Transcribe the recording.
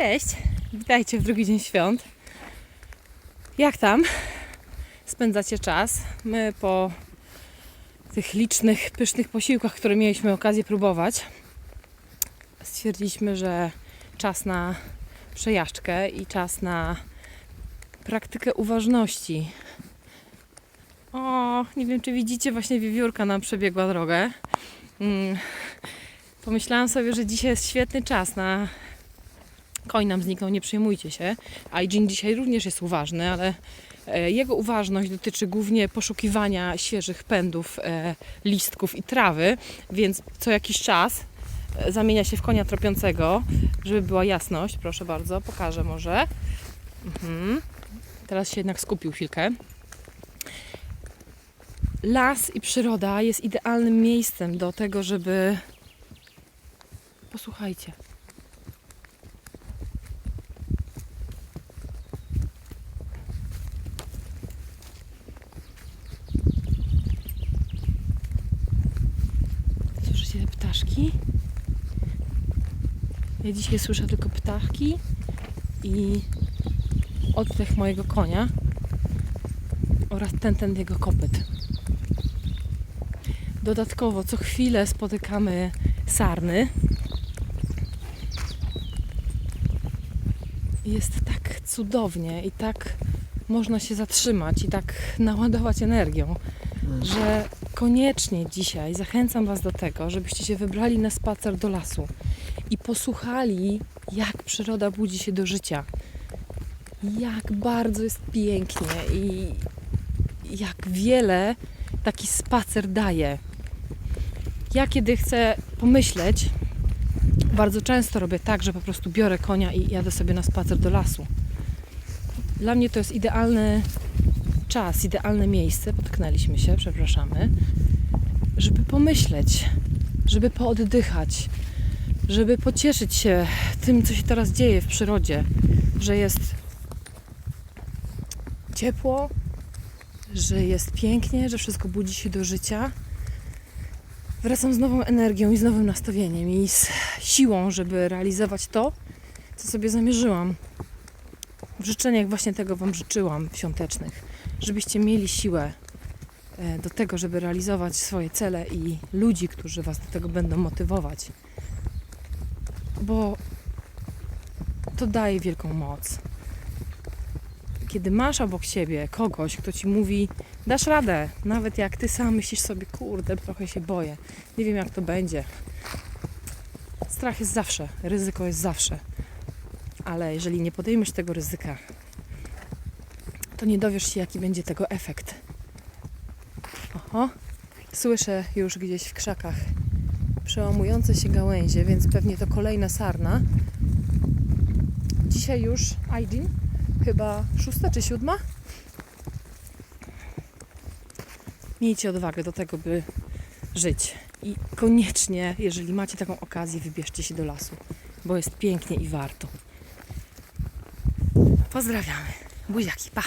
Cześć, witajcie w drugi dzień świąt. Jak tam spędzacie czas? My po tych licznych, pysznych posiłkach, które mieliśmy okazję próbować, stwierdziliśmy, że czas na przejażdżkę i czas na praktykę uważności. O, nie wiem, czy widzicie, właśnie wiewiórka nam przebiegła drogę. Mm. Pomyślałam sobie, że dzisiaj jest świetny czas na Koń nam zniknął, nie przejmujcie się. Aijin dzisiaj również jest uważny, ale e, jego uważność dotyczy głównie poszukiwania świeżych pędów, e, listków i trawy, więc co jakiś czas e, zamienia się w konia tropiącego, żeby była jasność. Proszę bardzo, pokażę może. Mhm. Teraz się jednak skupił chwilkę. Las i przyroda jest idealnym miejscem do tego, żeby. Posłuchajcie. Ptaszki? Ja dzisiaj słyszę tylko ptaszki i oddech mojego konia oraz ten, ten jego kopyt. Dodatkowo co chwilę spotykamy sarny. Jest tak cudownie i tak można się zatrzymać i tak naładować energią, że koniecznie dzisiaj zachęcam Was do tego, żebyście się wybrali na spacer do lasu i posłuchali, jak przyroda budzi się do życia. Jak bardzo jest pięknie i jak wiele taki spacer daje. Ja kiedy chcę pomyśleć, bardzo często robię tak, że po prostu biorę konia i jadę sobie na spacer do lasu. Dla mnie to jest idealny czas, idealne miejsce, potknęliśmy się, przepraszamy, żeby pomyśleć, żeby pooddychać, żeby pocieszyć się tym, co się teraz dzieje w przyrodzie, że jest ciepło, że jest pięknie, że wszystko budzi się do życia. Wracam z nową energią i z nowym nastawieniem i z siłą, żeby realizować to, co sobie zamierzyłam. W życzeniach właśnie tego Wam życzyłam świątecznych, żebyście mieli siłę e, do tego, żeby realizować swoje cele i ludzi, którzy Was do tego będą motywować. Bo to daje wielką moc. Kiedy masz obok siebie kogoś, kto Ci mówi, dasz radę, nawet jak Ty sam myślisz sobie, kurde, trochę się boję, nie wiem jak to będzie. Strach jest zawsze, ryzyko jest zawsze ale jeżeli nie podejmiesz tego ryzyka, to nie dowiesz się, jaki będzie tego efekt. Oho, słyszę już gdzieś w krzakach przełamujące się gałęzie, więc pewnie to kolejna sarna. Dzisiaj już Aidin, chyba szósta czy siódma? Miejcie odwagę do tego, by żyć. I koniecznie, jeżeli macie taką okazję, wybierzcie się do lasu, bo jest pięknie i warto. Pozdrawiamy. Buziaki, pa!